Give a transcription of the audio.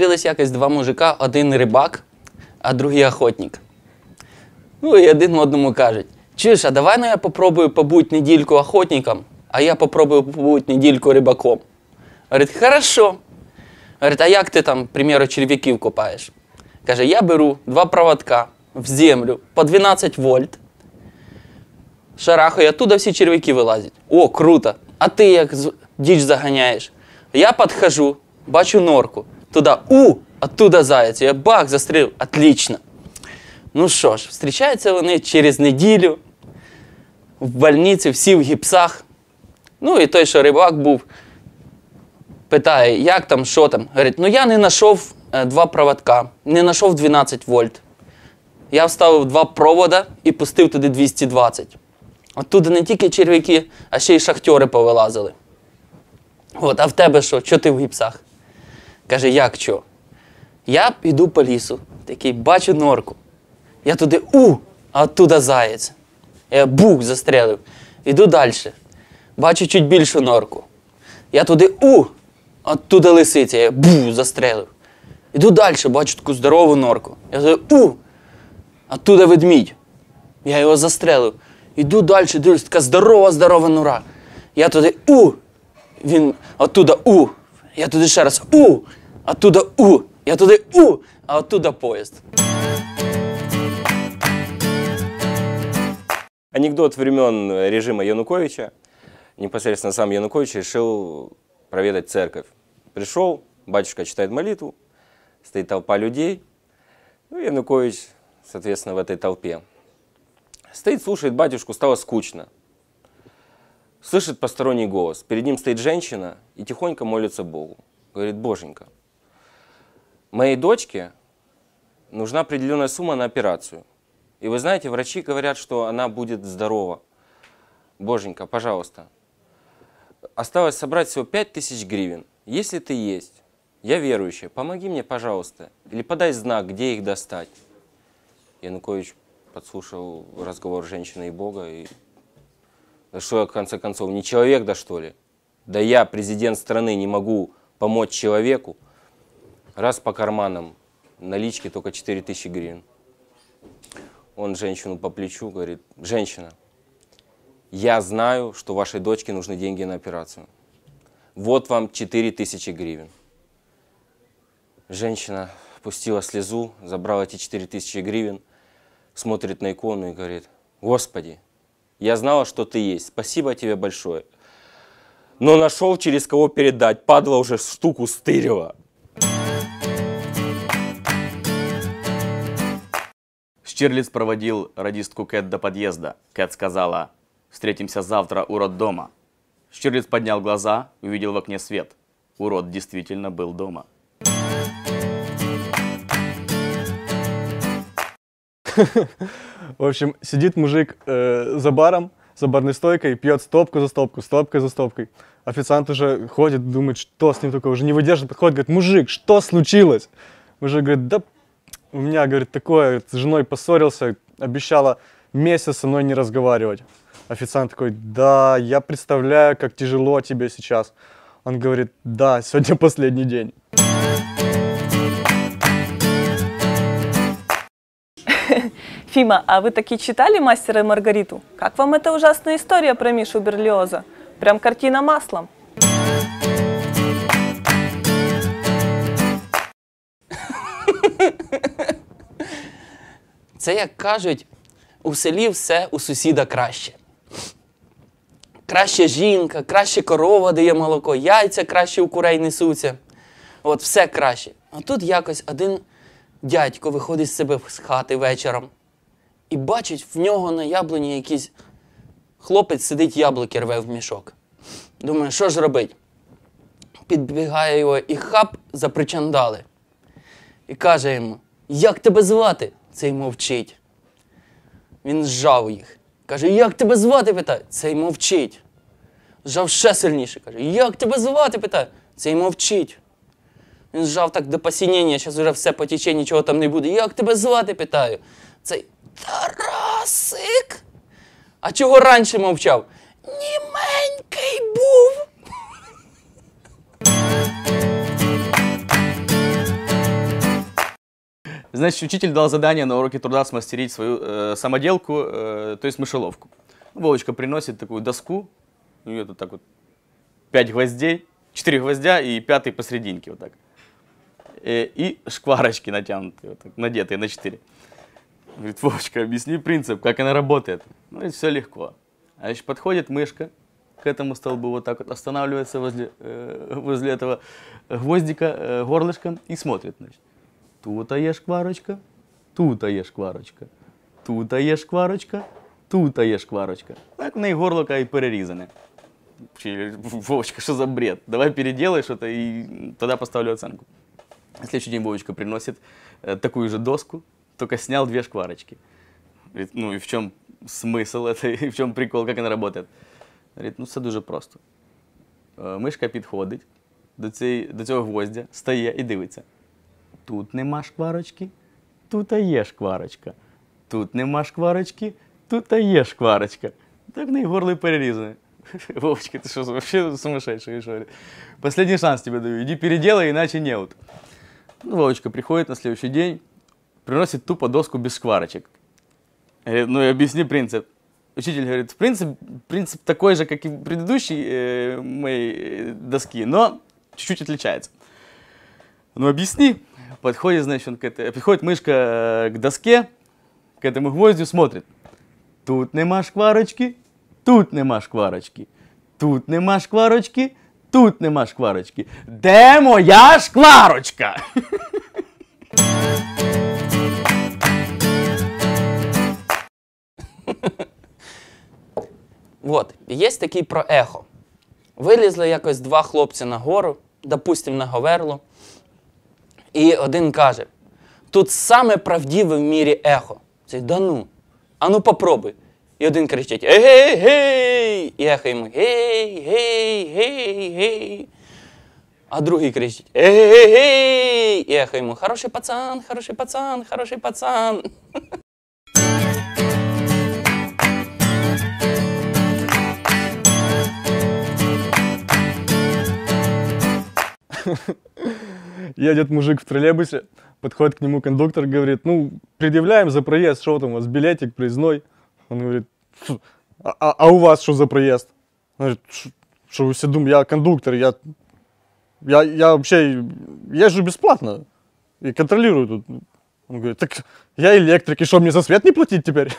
зустрілись якось два мужика, один рибак, а другий охотник. Ну і один одному кажуть: чуєш, а давай ну я попробую побути недільку охотником, а я попробую побути недільку рибаком. Говорить, хорошо. Говорить, а як ти там, примеру, черв'яків копаєш? Каже, я беру два проводка в землю по 12 вольт. Шарахаю, оттуда всі черв'яки вилазять. О, круто! А ти як діч заганяєш? Я підхожу, бачу норку. Туди у, оттуда заяць. Я бах, застрілив. Отлично. Ну що ж, зустрічаються вони через неділю в больниці, всі в гіпсах. Ну і той, що рибак був, питає, як там, що там. Говорить, ну я не знайшов е, два проводка, не знайшов 12 вольт. Я вставив два провода і пустив туди 220. Оттуда не тільки черв'яки, а ще й шахтери повилазили. От, а в тебе що? Чого ти в гіпсах? Каже, як що? Я піду по лісу, такий бачу норку. Я туди у, а оттуда заєць. Я бух застрелив. Іду далі. Бачу чуть більшу норку. Я туди у, а оттуда лисиця. Я бу, застрелив. Іду далі, бачу таку здорову норку. Я туди у, а оттуда ведмідь. Я його застрелив. Іду далі, дивлюсь, така здорова, здорова нора. Я туди у. Він оттуда у. Я туди ще раз у. Оттуда у. Я туди у. А оттуда поїзд. Анекдот времен режима Януковича. Непосредственно сам Янукович решил проведать церковь. Пришел, батюшка читает молитву, стоит толпа людей. Ну, и Янукович, соответственно, в этой толпе. Стоит, слушает батюшку, стало скучно. Слышит посторонний голос. Перед ним стоит женщина и тихонько молится Богу. Говорит, Боженька, моей дочке нужна определенная сумма на операцию. И вы знаете, врачи говорят, что она будет здорова. Боженька, пожалуйста. Осталось собрать всего 5000 гривен. Если ты есть, я верующая, помоги мне, пожалуйста. Или подай знак, где их достать. Янукович подслушал разговор женщины и Бога. И... Да что я, в конце концов, не человек, да что ли? Да я, президент страны, не могу помочь человеку. Раз по карманам, налички только 4000 гривен. Он женщину по плечу говорит, женщина, я знаю, что вашей дочке нужны деньги на операцию. Вот вам 4000 гривен. Женщина пустила слезу, забрала эти 4000 гривен, смотрит на икону и говорит, Господи, я знала, что ты есть, спасибо тебе большое. Но нашел, через кого передать, падла уже штуку стырила. Штирлиц проводил радистку Кэт до подъезда. Кэт сказала «Встретимся завтра у роддома». Штирлиц поднял глаза, увидел в окне свет. Урод действительно был дома. В общем, сидит мужик э, за баром, за барной стойкой, пьет стопку за стопку, стопкой за стопкой. Официант уже ходит, думает, что с ним такое, уже не выдерживает, подходит, говорит, мужик, что случилось? Мужик говорит, да у меня, говорит, такое, с женой поссорился, обещала месяц со мной не разговаривать. Официант такой, да, я представляю, как тяжело тебе сейчас. Он говорит, да, сегодня последний день. Фима, а вы таки читали «Мастера и Маргариту»? Как вам эта ужасная история про Мишу Берлиоза? Прям картина маслом. Це як кажуть, у селі все у сусіда краще. Краще жінка, краще корова дає молоко, яйця краще у курей несуться. От все краще. А тут якось один дядько виходить з себе з хати вечором і бачить в нього на яблуні якийсь хлопець сидить яблуки рве в мішок. Думає, що ж робить? Підбігає його і хап за причандали. І каже йому: Як тебе звати? Цей мовчить. Він зжав їх. Каже, як тебе звати? питає. Цей мовчить. Зжав ще сильніше. Каже, як тебе звати? питає. Цей мовчить. Він зжав так до посінення, зараз вже все потіче, нічого там не буде. Як тебе звати? питаю. Цей Тарасик. А чого раніше мовчав? Німенький був. Значит, учитель дал задание на уроке труда смастерить свою э, самоделку, э, то есть мышеловку. Вовочка приносит такую доску, у нее тут так вот пять гвоздей, четыре гвоздя и пятый посерединке вот так. Э, и шкварочки натянутые, вот так, надетые на четыре. Говорит, Вовочка, объясни принцип, как она работает. Ну, и все легко. А еще подходит мышка к этому столбу, вот так вот останавливается возле, э, возле этого гвоздика, э, горлышком и смотрит, значит. Тут є шкварочка, тут є шкварочка, тут є шкварочка, тут є шкварочка. Так в неї горло і перерізане. Чи, Вовочка, что за бред? Давай переделай что-то и тогда поставлю оценку. На следующий день Вовочка приносит э, такую же доску, только снял две шкварочки. Говорит, ну и в чем смысл это, и в чем прикол, как она работает? Говорит, ну все дуже просто. Е, Мишка підходить до, цієї, до цього гвоздя, стає і дивиться. Тут нема шкварочки, тут є шкварочка. Тут нема шкварочки, тут є шкварочка. Так в неї горло і перерізане. Вовочка, ты что, вообще сумасшедший, что ли? Последний шанс тебе даю, иди переделай, иначе неут. Ну, Вовочка приходит на следующий день, приносит тупо доску без шкварочек. Говорит, ну и объясни принцип. Учитель говорит, принцип, принцип такой же, как и предыдущий э, моей э, доски, но чуть-чуть отличается. Ну объясни. Подходит, значит, он к этой, подходит мышка э, к доске, к этому гвоздю, смотрит. Тут нема шкварочки, тут нема шкварочки, тут нема шкварочки, тут нема шкварочки. Де моя шкварочка? От, є такий про ехо. Вилізли якось два хлопці на гору, допустим, на Говерло. І один каже: тут саме правдиве в мірі ехо. Цей, да ну, а ну попробуй. І один кричить: Ей, гей! І ехо йому гей, гей, гей, гей. А другий кричить: Ей, гей! І ехо йому хороший пацан, хороший пацан, хороший пацан. Едет мужик в троллейбусе, подходит к нему кондуктор, говорит, ну, предъявляем за проезд, что там у вас, билетик проездной. Он говорит, «Фу, а, а- а у вас что за проезд? Он говорит, «Ш- что вы все думаете, я кондуктор, я, я, я вообще езжу бесплатно и контролирую тут. Он говорит, так я электрик, и что, мне за свет не платить теперь?